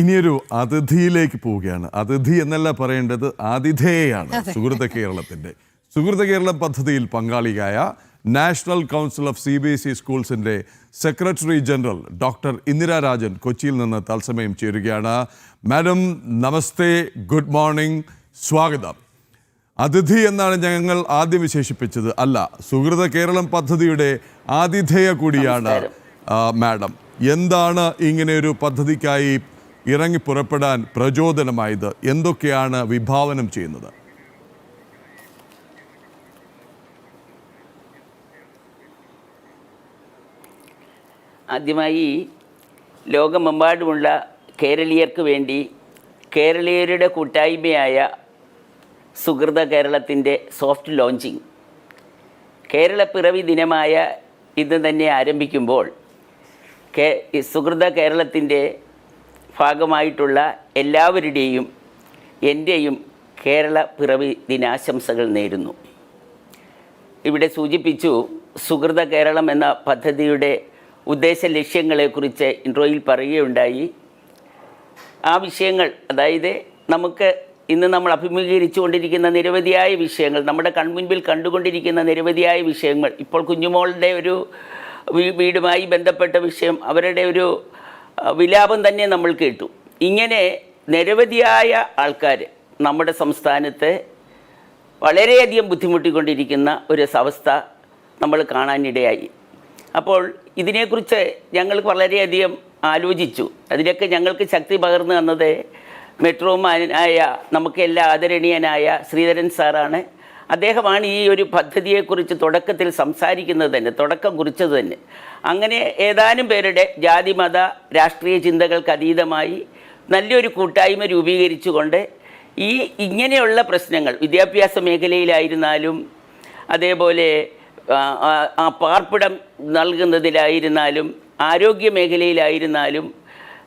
ഇനിയൊരു അതിഥിയിലേക്ക് പോവുകയാണ്. അതിഥി എന്നല്ല പറയേണ്ടത് ആതിഥേയാണ് സുഹൃത കേരളത്തിന്റെ. സുഹൃത കേരളം പദ്ധതിയിൽ പങ്കാളിയായ national council of C B S E സ്കൂൾസിന്റെ secretary general doctor Indirarajan കൊച്ചിയിൽ നിന്ന് തത്സമയം ചേരുകയാണ്. മാഡം നമസ്തേ ഗുഡ് മോർണിംഗ് സ്വാഗതം. അതിഥി എന്നാണ് ഞങ്ങൾ ആദ്യം വിശേഷിപ്പിച്ചത്. അല്ല സുഹൃത കേരളം പദ്ധതിയുടെ ആതിഥേയ കൂടിയാണ് മാഡം. എന്താണ് ഇങ്ങനെ ഒരു പദ്ധതിക്കായി ഇറങ്ങി പുറപ്പെടാൻ പ്രചോദനമായത് എന്തൊക്കെയാണ് വിഭാവനം ചെയ്യുന്നത്? ആദ്യമായി ലോകമെമ്പാടുമുള്ള കേരളീയർക്ക് വേണ്ടി കേരളീയരുടെ കൂട്ടായ്മയായ സുഹൃത കേരളത്തിന്റെ സോഫ്റ്റ് ലോഞ്ചിങ്. കേരള പിറവി ദിനമായ ഇന്ന് തന്നെ ആരംഭിക്കുമ്പോൾ കേ സുഹൃത കേരളത്തിന്റെ ഭാഗമായിട്ടുള്ള എല്ലാവരുടെയും എന്റെയും കേരള പിറവി ദിനാശംസകൾ നേരുന്നു. ഇവിടെ സൂചിപ്പിച്ചു സുഹൃത കേരളം എന്ന പദ്ധതിയുടെ ഉദ്ദേശ ലക്ഷ്യങ്ങളെക്കുറിച്ച് ഇൻട്രോയിൽ പറയുകയുണ്ടായി. ആ വിഷയങ്ങൾ അതായത് നമുക്ക് ഇന്ന് നമ്മൾ അഭിമുഖീകരിച്ചു കൊണ്ടിരിക്കുന്ന നിരവധിയായ വിഷയങ്ങൾ നമ്മുടെ കൺമുൻപിൽ കണ്ടുകൊണ്ടിരിക്കുന്ന നിരവധിയായ വിഷയങ്ങൾ ഇപ്പോൾ കുഞ്ഞുമോളുടെ ഒരു വീടുമായി ബന്ധപ്പെട്ട വിഷയം അവരുടെ ഒരു വിലാപം തന്നെ നമ്മൾ കേട്ടു. ഇങ്ങനെ നിരവധിയായ ആൾക്കാർ നമ്മുടെ സംസ്ഥാനത്തെ വളരെയധികം ബുദ്ധിമുട്ടിക്കൊണ്ടിരിക്കുന്ന ഒരു അവസ്ഥ നമ്മൾ കാണാനിടയായി. അപ്പോൾ ഇതിനെക്കുറിച്ച് ഞങ്ങൾ വളരെയധികം ആലോചിച്ചു. അതിലൊക്കെ ഞങ്ങൾക്ക് ശക്തി പകർന്നു തന്നത് മെട്രോമാനായ നമുക്കെല്ലാം ആദരണീയനായ ശ്രീധരൻ സാറാണ്. അദ്ദേഹമാണ് ഈ ഒരു പദ്ധതിയെക്കുറിച്ച് തുടക്കത്തിൽ സംസാരിക്കുന്നത് തന്നെ തുടക്കം കുറിച്ചത് തന്നെ. അങ്ങനെ ഏതാനും പേരുടെ ജാതിമത രാഷ്ട്രീയ ചിന്തകൾക്ക് അതീതമായി നല്ലൊരു കൂട്ടായ്മ രൂപീകരിച്ചുകൊണ്ട് ഈ ഇങ്ങനെയുള്ള പ്രശ്നങ്ങൾ വിദ്യാഭ്യാസ മേഖലയിലായിരുന്നാലും അതേപോലെ പാർപ്പിടം നൽകുന്നതിലായിരുന്നാലും ആരോഗ്യ മേഖലയിലായിരുന്നാലും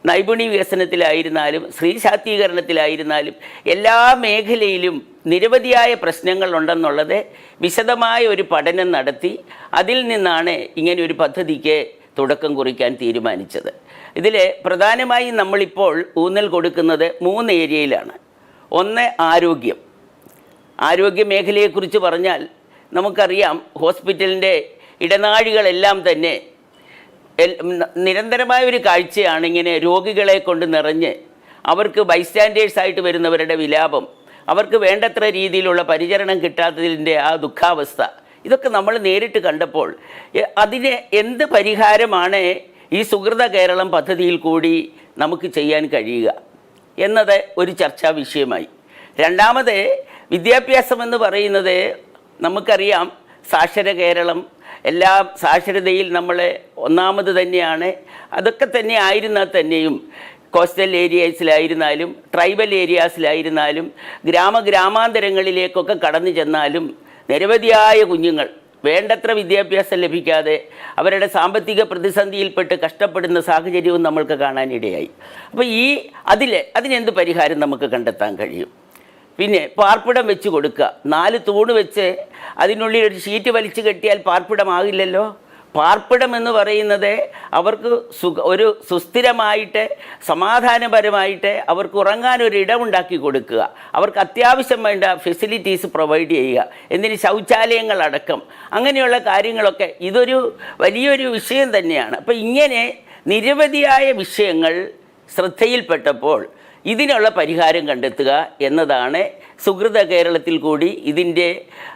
നൈപുണ്യ വികസനത്തിലായിരുന്നാലും സ്ത്രീ ശാക്തീകരണത്തിലായിരുന്നാലും എല്ലാ മേഖലയിലും നിരവധിയായ പ്രശ്നങ്ങളുണ്ടെന്നുള്ളത് വിശദമായ ഒരു പഠനം നടത്തി അതിൽ നിന്നാണ് ഇങ്ങനെ ഒരു പദ്ധതിക്ക് തുടക്കം കുറിക്കാൻ തീരുമാനിച്ചത്. ഇതിൽ പ്രധാനമായും നമ്മളിപ്പോൾ ഊന്നൽ കൊടുക്കുന്നത് മൂന്ന് ഏരിയയിലാണ്. ഒന്ന് ആരോഗ്യം. ആരോഗ്യ മേഖലയെക്കുറിച്ച് പറഞ്ഞാൽ നമുക്കറിയാം ഹോസ്പിറ്റലിന്റെ ഇടനാഴികളെല്ലാം തന്നെ നിരന്തരമായ ഒരു കാഴ്ചയാണ് ഇങ്ങനെ രോഗികളെ കൊണ്ട് നിറഞ്ഞ് അവർക്ക് ബൈസ്റ്റാൻഡേഴ്സ് ആയിട്ട് വരുന്നവരുടെ വിലാപം. അവർക്ക് വേണ്ടത്ര രീതിയിലുള്ള പരിചരണം കിട്ടാത്തതിന്റെ ആ ദുഃഖാവസ്ഥ. ഇതൊക്കെ നമ്മൾ നേരിട്ട് കണ്ടപ്പോൾ അതിന് എന്ത് പരിഹാരമാണ് ഈ സുഹൃത കേരളം പദ്ധതിയിൽ കൂടി നമുക്ക് ചെയ്യാൻ കഴിയുക എന്നത് ഒരു ചർച്ചാ വിഷയമായി. രണ്ടാമത് വിദ്യാഭ്യാസം എന്ന് പറയുന്നത് നമുക്കറിയാം സാക്ഷര കേരളം എല്ലാ സാക്ഷരതയിൽ നമ്മൾ ഒന്നാമത് തന്നെയാണ്. അതൊക്കെ തന്നെ ആയിരുന്നാൽ തന്നെയും കോസ്റ്റൽ ഏരിയാസിലായിരുന്നാലും ട്രൈബൽ ഏരിയാസിലായിരുന്നാലും ഗ്രാമ ഗ്രാമാന്തരങ്ങളിലേക്കൊക്കെ കടന്നു ചെന്നാലും നിരവധിയായ കുഞ്ഞുങ്ങൾ വേണ്ടത്ര വിദ്യാഭ്യാസം ലഭിക്കാതെ അവരുടെ സാമ്പത്തിക പ്രതിസന്ധിയിൽപ്പെട്ട് കഷ്ടപ്പെടുന്ന സാഹചര്യവും നമ്മൾക്ക് കാണാനിടയായി. അപ്പോൾ ഈ അതിൽ അതിനെന്ത് പരിഹാരം നമുക്ക് കണ്ടെത്താൻ കഴിയും? പിന്നെ പാർപ്പിടം വെച്ച് കൊടുക്കുക. നാല് തൂണ് വെച്ച് അതിനുള്ളിൽ ഒരു ഷീറ്റ് വലിച്ചു കെട്ടിയാൽ പാർപ്പിടമാകില്ലല്ലോ? പാർപ്പിടം എന്ന് പറയുന്നത് അവർക്ക് സുഖ ഒരു സുസ്ഥിരമായിട്ട് സമാധാനപരമായിട്ട് അവർക്ക് ഉറങ്ങാൻ ഒരു ഇടമുണ്ടാക്കി കൊടുക്കുക. അവർക്ക് അത്യാവശ്യം വേണ്ട ഫെസിലിറ്റീസ് പ്രൊവൈഡ് ചെയ്യുക. എന്തിന് ശൗചാലയങ്ങളടക്കം അങ്ങനെയുള്ള കാര്യങ്ങളൊക്കെ ഇതൊരു വലിയൊരു വിഷയം തന്നെയാണ്. അപ്പോൾ ഇങ്ങനെ നിരവധിയായ വിഷയങ്ങൾ ശ്രദ്ധയിൽപ്പെട്ടപ്പോൾ ഇതിനുള്ള പരിഹാരം കണ്ടെത്തുക എന്നതാണ് സുഹൃത കേരളത്തിൽ കൂടി ഇതിന്റെ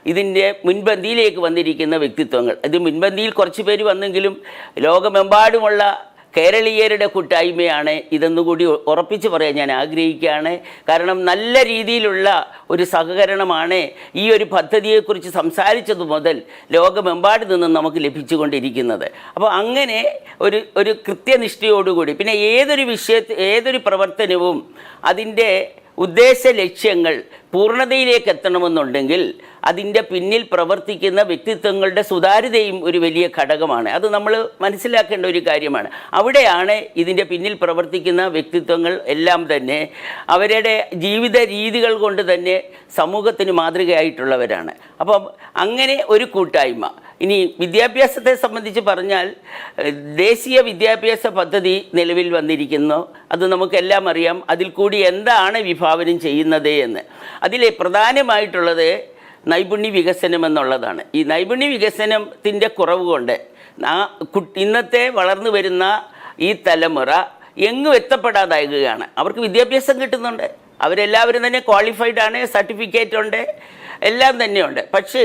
ഇതിന്റെ മുൻപന്തിയിലേക്ക് വന്നിരിക്കുന്ന വ്യക്തിത്വങ്ങൾ. ഇത് മുൻപന്തിയിൽ കുറച്ച് പേര് വന്നെങ്കിലും ലോകമെമ്പാടുമുള്ള കേരളീയരുടെ കൂട്ടായ്മയാണ് ഇതെന്നുകൂടി ഉറപ്പിച്ച് പറയാൻ ഞാൻ ആഗ്രഹിക്കുകയാണ്. കാരണം നല്ല രീതിയിലുള്ള ഒരു സഹകരണമാണ് ഈ ഒരു പദ്ധതിയെക്കുറിച്ച് സംസാരിച്ചത് മുതൽ ലോകമെമ്പാട് നിന്നും നമുക്ക് ലഭിച്ചുകൊണ്ടിരിക്കുന്നത്. അപ്പോൾ അങ്ങനെ ഒരു ഒരു കൃത്യനിഷ്ഠയോടുകൂടി പിന്നെ ഏതൊരു വിഷയത്തിൽ ഏതൊരു പ്രവർത്തനവും അതിന്റെ ഉദ്ദേശ ലക്ഷ്യങ്ങൾ പൂർണതയിലേക്ക് എത്തണമെന്നുണ്ടെങ്കിൽ അതിന്റെ പിന്നിൽ പ്രവർത്തിക്കുന്ന വ്യക്തിത്വങ്ങളുടെ സുതാര്യതയും ഒരു വലിയ ഘടകമാണ്. അത് നമ്മൾ മനസ്സിലാക്കേണ്ട ഒരു കാര്യമാണ്. അവിടെയാണ് ഇതിന്റെ പിന്നിൽ പ്രവർത്തിക്കുന്ന വ്യക്തിത്വങ്ങൾ എല്ലാം തന്നെ അവരുടെ ജീവിത രീതികൾ കൊണ്ട് തന്നെ സമൂഹത്തിന് മാതൃകയായിട്ടുള്ളവരാണ്. അപ്പം അങ്ങനെ ഒരു കൂട്ടായ്മ ഇനി വിദ്യാഭ്യാസത്തെ സംബന്ധിച്ച് പറഞ്ഞാൽ ദേശീയ വിദ്യാഭ്യാസ പദ്ധതി നിലവിൽ വന്നിരിക്കുന്നു. അത് നമുക്കെല്ലാം അറിയാം. അതിൽ കൂടി എന്താണ് വിഭാവനം ചെയ്യുന്നത് എന്ന്. അതിൽ പ്രധാനമായിട്ടുള്ളത് നൈപുണ്യ വികസനം എന്നുള്ളതാണ്. ഈ നൈപുണ്യ വികസനത്തിന്റെ കുറവ് കൊണ്ട് ഇന്നത്തെ വളർന്നു വരുന്ന ഈ തലമുറ എങ്ങും എത്തപ്പെടാതാകുകയാണ് അവർക്ക് വിദ്യാഭ്യാസം കിട്ടുന്നുണ്ട്. അവരെല്ലാവരും തന്നെ ക്വാളിഫൈഡ് ആണ് സർട്ടിഫിക്കറ്റ് ഉണ്ട് എല്ലാം തന്നെയുണ്ട്. പക്ഷേ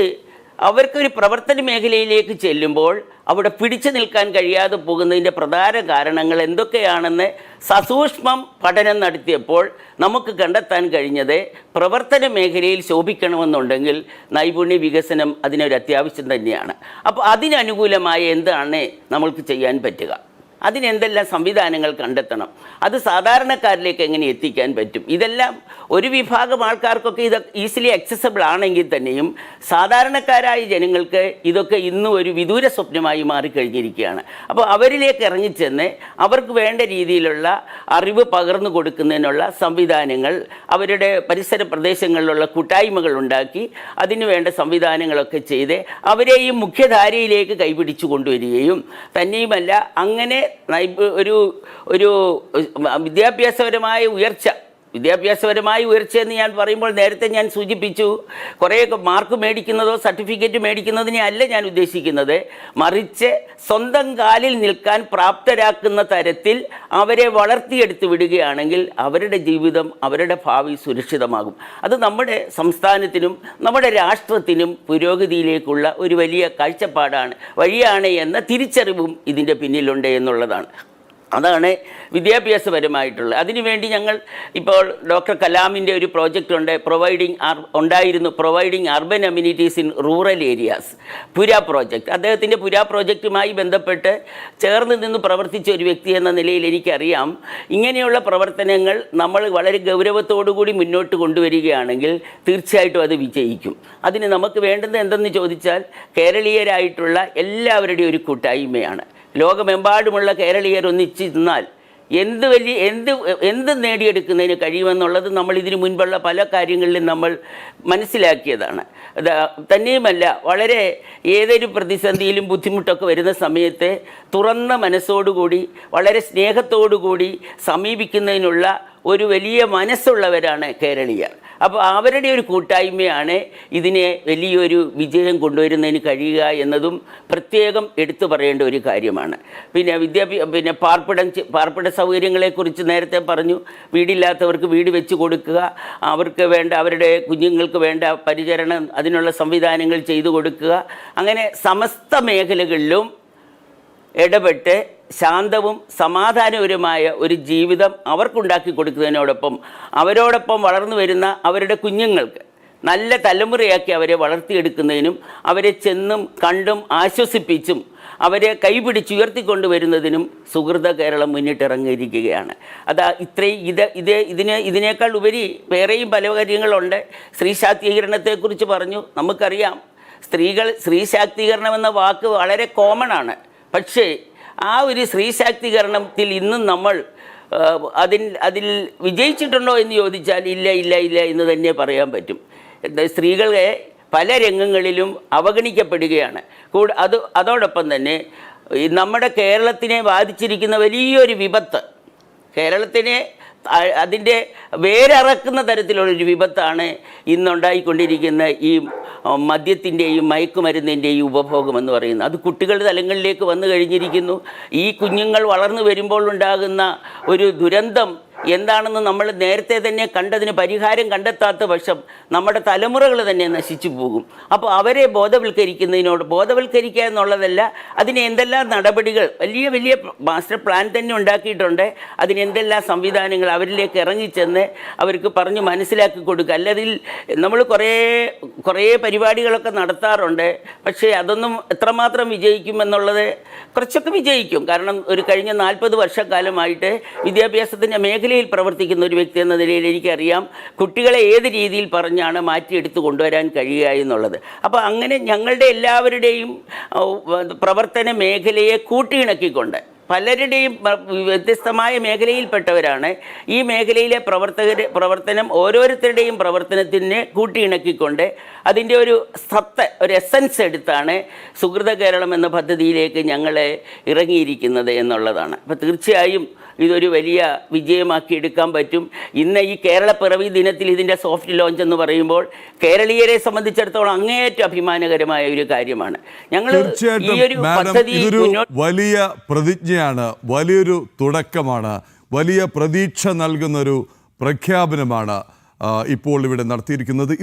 അവർക്കൊരു പ്രവർത്തന മേഖലയിലേക്ക് ചെല്ലുമ്പോൾ അവിടെ പിടിച്ചു നിൽക്കാൻ കഴിയാതെ പോകുന്നതിന്റെ പ്രധാന കാരണങ്ങൾ എന്തൊക്കെയാണെന്ന് സസൂക്ഷ്മം പഠനം നടത്തിയപ്പോൾ നമുക്ക് കണ്ടെത്താൻ കഴിഞ്ഞത് പ്രവർത്തന മേഖലയിൽ ശോഭിക്കണമെന്നുണ്ടെങ്കിൽ നൈപുണ്യ വികസനം അതിനൊരു അത്യാവശ്യം തന്നെയാണ്. അപ്പോൾ അതിനനുകൂലമായ എന്താണ് നമ്മൾക്ക് ചെയ്യാൻ പറ്റുക? അതിനെന്തെല്ലാം സംവിധാനങ്ങൾ കണ്ടെത്തണം? അത് സാധാരണക്കാരിലേക്ക് എങ്ങനെ എത്തിക്കാൻ പറ്റും? ഇതെല്ലാം ഒരു വിഭാഗം ആൾക്കാർക്കൊക്കെ ഇത് ഈസിലി അക്സസബിൾ ആണെങ്കിൽ തന്നെയും സാധാരണക്കാരായ ജനങ്ങൾക്ക് ഇതൊക്കെ ഇന്നും ഒരു വിദൂര സ്വപ്നമായി മാറിക്കഴിഞ്ഞിരിക്കുകയാണ്. അപ്പോൾ അവരിലേക്ക് ഇറങ്ങിച്ചെന്ന് അവർക്ക് വേണ്ട രീതിയിലുള്ള അറിവ് പകർന്നു കൊടുക്കുന്നതിനുള്ള സംവിധാനങ്ങൾ അവരുടെ പരിസര പ്രദേശങ്ങളിലുള്ള കൂട്ടായ്മകൾ ഉണ്ടാക്കി അതിനു വേണ്ട സംവിധാനങ്ങളൊക്കെ ചെയ്ത് അവരെയും മുഖ്യധാരയിലേക്ക് കൈപിടിച്ചു കൊണ്ടുവരികയും തന്നെയുമല്ല അങ്ങനെ ഒരു ഒരു വിദ്യാഭ്യാസപരമായ ഉയർച്ച വിദ്യാഭ്യാസപരമായ ഉയർച്ചയെന്ന് ഞാൻ പറയുമ്പോൾ നേരത്തെ ഞാൻ സൂചിപ്പിച്ചു കുറേയൊക്കെ മാർക്ക് മേടിക്കുന്നതോ സർട്ടിഫിക്കറ്റ് മേടിക്കുന്നതിനെ അല്ല ഞാൻ ഉദ്ദേശിക്കുന്നത്. മറിച്ച് സ്വന്തം കാലിൽ നിൽക്കാൻ പ്രാപ്തരാക്കുന്ന തരത്തിൽ അവരെ വളർത്തിയെടുത്ത് വിടുകയാണെങ്കിൽ അവരുടെ ജീവിതം അവരുടെ ഭാവി സുരക്ഷിതമാകും. അത് നമ്മുടെ സംസ്ഥാനത്തിനും നമ്മുടെ രാഷ്ട്രത്തിനും പുരോഗതിയിലേക്കുള്ള ഒരു വലിയ കാഴ്ചപ്പാടാണ് വഴിയാണ് എന്ന തിരിച്ചറിവും ഇതിന്റെ പിന്നിലുണ്ട് എന്നുള്ളതാണ്. അതാണ് വിദ്യാഭ്യാസപരമായിട്ടുള്ളത് അതിനുവേണ്ടി ഞങ്ങൾ ഇപ്പോൾ ഡോക്ടർ കലാമിന്റെ ഒരു പ്രോജക്റ്റ് ഉണ്ട്. പ്രൊവൈഡിങ് ഉണ്ടായിരുന്നു providing urban amenities in rural areas PURA project അദ്ദേഹത്തിന്റെ പുര പ്രോജക്റ്റുമായി ബന്ധപ്പെട്ട് ചേർന്ന് നിന്ന് പ്രവർത്തിച്ച ഒരു വ്യക്തി എന്ന നിലയിൽ എനിക്കറിയാം. ഇങ്ങനെയുള്ള പ്രവർത്തനങ്ങൾ നമ്മൾ വളരെ ഗൗരവത്തോടു കൂടി മുന്നോട്ട് കൊണ്ടുവരികയാണെങ്കിൽ തീർച്ചയായിട്ടും അത് വിജയിക്കും. അതിന് നമുക്ക് വേണ്ടത് എന്തെന്ന് ചോദിച്ചാൽ കേരളീയരായിട്ടുള്ള എല്ലാവരുടെയും ഒരു കൂട്ടായ്മയാണ്. ലോകമെമ്പാടുമുള്ള കേരളീയർ ഒന്നിച്ച് നിന്നാൽ എന്ത് വലിയ എന്ത് എന്ത് നേടിയെടുക്കുന്നതിന് കഴിയുമെന്നുള്ളത് നമ്മൾ ഇതിനു മുൻപുള്ള പല കാര്യങ്ങളിലും നമ്മൾ മനസ്സിലാക്കിയതാണ്. തന്നെയുമല്ല വളരെ ഏതൊരു പ്രതിസന്ധിയിലും ബുദ്ധിമുട്ടൊക്കെ വരുന്ന സമയത്ത് തുറന്ന മനസ്സോടുകൂടി വളരെ സ്നേഹത്തോടുകൂടി സമീപിക്കുന്നതിനുള്ള ഒരു വലിയ മനസ്സുള്ളവരാണ് കേരളീയർ. അപ്പോൾ അവരുടെ ഒരു കൂട്ടായ്മയാണ് ഇതിനെ വലിയൊരു വിജയം കൊണ്ടുവരുന്നതിന് കഴിയുക എന്നതും പ്രത്യേകം എടുത്തു പറയേണ്ട ഒരു കാര്യമാണ്. പിന്നെ വിദ്യാഭ്യാസ പിന്നെ പാർപ്പിടം പാർപ്പിട സൗകര്യങ്ങളെക്കുറിച്ച് നേരത്തെ പറഞ്ഞു. വീടില്ലാത്തവർക്ക് വീട് വെച്ച് കൊടുക്കുക. അവർക്ക് വേണ്ട അവരുടെ കുഞ്ഞുങ്ങൾക്ക് വേണ്ട പരിചരണം അതിനുള്ള സംവിധാനങ്ങൾ ചെയ്തു കൊടുക്കുക. അങ്ങനെ സമസ്ത മേഖലകളിലും ഇടപെട്ട് ശാന്തവും സമാധാനപരമായ ഒരു ജീവിതം അവർക്കുണ്ടാക്കി കൊടുക്കുന്നതിനോടൊപ്പം അവരോടൊപ്പം വളർന്നു വരുന്ന അവരുടെ കുഞ്ഞുങ്ങൾക്ക് നല്ല തലമുറയാക്കി അവരെ വളർത്തിയെടുക്കുന്നതിനും അവരെ ചെന്നും കണ്ടും ആശ്വസിപ്പിച്ചും അവരെ കൈപിടിച്ചുയർത്തിക്കൊണ്ടുവരുന്നതിനും സുഹൃത കേരളം മുന്നിട്ടിറങ്ങിയിരിക്കുകയാണ്. അത് ഇത്രയും ഇത് ഇത് ഇതിന് ഇതിനേക്കാൾ ഉപരി വേറെയും പല കാര്യങ്ങളുണ്ട്. സ്ത്രീ ശാക്തീകരണത്തെക്കുറിച്ച് പറഞ്ഞു. നമുക്കറിയാം. സ്ത്രീകൾ സ്ത്രീ ശാക്തീകരണം എന്ന വാക്ക് വളരെ കോമൺ ആണ്. പക്ഷേ ആ ഒരു സ്ത്രീ ശാക്തീകരണത്തിൽ ഇന്നും നമ്മൾ അതിൽ അതിൽ വിജയിച്ചിട്ടുണ്ടോ എന്ന് ചോദിച്ചാൽ ഇല്ല ഇല്ല ഇല്ല എന്ന് തന്നെ പറയാൻ പറ്റും. എന്താ സ്ത്രീകളെ പല രംഗങ്ങളിലും അവഗണിക്കപ്പെടുകയാണ്. കൂടെ അത് അതോടൊപ്പം തന്നെ നമ്മുടെ കേരളത്തിനെ ബാധിച്ചിരിക്കുന്ന വലിയൊരു വിപത്ത് കേരളത്തിനെ അതിന്റെ വേരറക്കുന്ന തരത്തിലുള്ളൊരു വിപത്താണ് ഇന്നുണ്ടായിക്കൊണ്ടിരിക്കുന്ന ഈ മദ്യത്തിന്റെയും മയക്കുമരുന്നിന്റെയും ഉപഭോഗം എന്ന് പറയുന്നത്. അത് കുട്ടികളുടെ തലങ്ങളിലേക്ക് വന്നു കഴിഞ്ഞിരിക്കുന്നു. ഈ കുഞ്ഞുങ്ങൾ വളർന്നു വരുമ്പോൾ ഉണ്ടാകുന്ന ഒരു ദുരന്തം എന്താണെന്ന് നമ്മൾ നേരത്തെ തന്നെ കണ്ടതിന് പരിഹാരം കണ്ടെത്താത്ത പക്ഷം നമ്മുടെ തലമുറകൾ തന്നെ നശിച്ചു പോകും. അപ്പോൾ അവരെ ബോധവൽക്കരിക്കുന്നതിനോട് ബോധവൽക്കരിക്കുക എന്നുള്ളതല്ല അതിന് എന്തെല്ലാം നടപടികൾ വലിയ വലിയ മാസ്റ്റർ പ്ലാൻ തന്നെ ഉണ്ടാക്കിയിട്ടുണ്ട്. അതിന് എന്തെല്ലാം സംവിധാനങ്ങൾ അവരിലേക്ക് ഇറങ്ങിച്ചെന്ന് അവർക്ക് പറഞ്ഞ് മനസ്സിലാക്കി കൊടുക്കുക. അല്ലതിൽ നമ്മൾ കുറേ കുറേ പരിപാടികളൊക്കെ നടത്താറുണ്ട്. പക്ഷേ അതൊന്നും എത്രമാത്രം വിജയിക്കുമെന്നുള്ളത് കുറച്ചൊക്കെ വിജയിക്കും. കാരണം ഒരു കഴിഞ്ഞ നാൽപ്പത് വർഷക്കാലമായിട്ട് വിദ്യാഭ്യാസത്തിന്റെ മേഖലയിൽ പ്രവർത്തിക്കുന്ന ഒരു വ്യക്തി എന്ന നിലയിൽ എനിക്കറിയാം കുട്ടികളെ ഏത് രീതിയിൽ പറഞ്ഞാണ് മാറ്റിയെടുത്ത് കൊണ്ടുവരാൻ കഴിയുക എന്നുള്ളത്. അപ്പോൾ അങ്ങനെ ഞങ്ങളുടെ എല്ലാവരുടെയും പ്രവർത്തന മേഖലയെ കൂട്ടിയിണക്കിക്കൊണ്ട് പലരുടെയും വ്യത്യസ്തമായ മേഖലയിൽപ്പെട്ടവരാണ് ഈ മേഖലയിലെ പ്രവർത്തകർ പ്രവർത്തനം ഓരോരുത്തരുടെയും പ്രവർത്തനത്തിന് കൂട്ടിയിണക്കിക്കൊണ്ട് അതിന്റെ ഒരു സത്ത ഒരു എസൻസ് എടുത്താണ് സുഹൃത കേരളം എന്ന പദ്ധതിയിലേക്ക് ഞങ്ങളെ ഇറങ്ങിയിരിക്കുന്നത് എന്നുള്ളതാണ്. അപ്പോൾ തീർച്ചയായും ഇതൊരു വലിയ വിജയമാക്കി എടുക്കാൻ പറ്റും. ഇന്ന് ഈ കേരള പിറവി ദിനത്തിൽ ഇതിന്റെ സോഫ്റ്റ് ലോഞ്ച് എന്ന് പറയുമ്പോൾ കേരളീയരെ സംബന്ധിച്ചിടത്തോളം അങ്ങേയറ്റം അഭിമാനകരമായ ഒരു കാര്യമാണ്. ഞങ്ങൾ ഈ ഒരു പദ്ധതി വലിയ പ്രതിജ്ഞയാണ് വലിയൊരു തുടക്കമാണ് വലിയ പ്രതീക്ഷ നൽകുന്നൊരു പ്രഖ്യാപനമാണ് ഇപ്പോൾ ഇവിടെ നടത്തിയിരിക്കുന്നത്.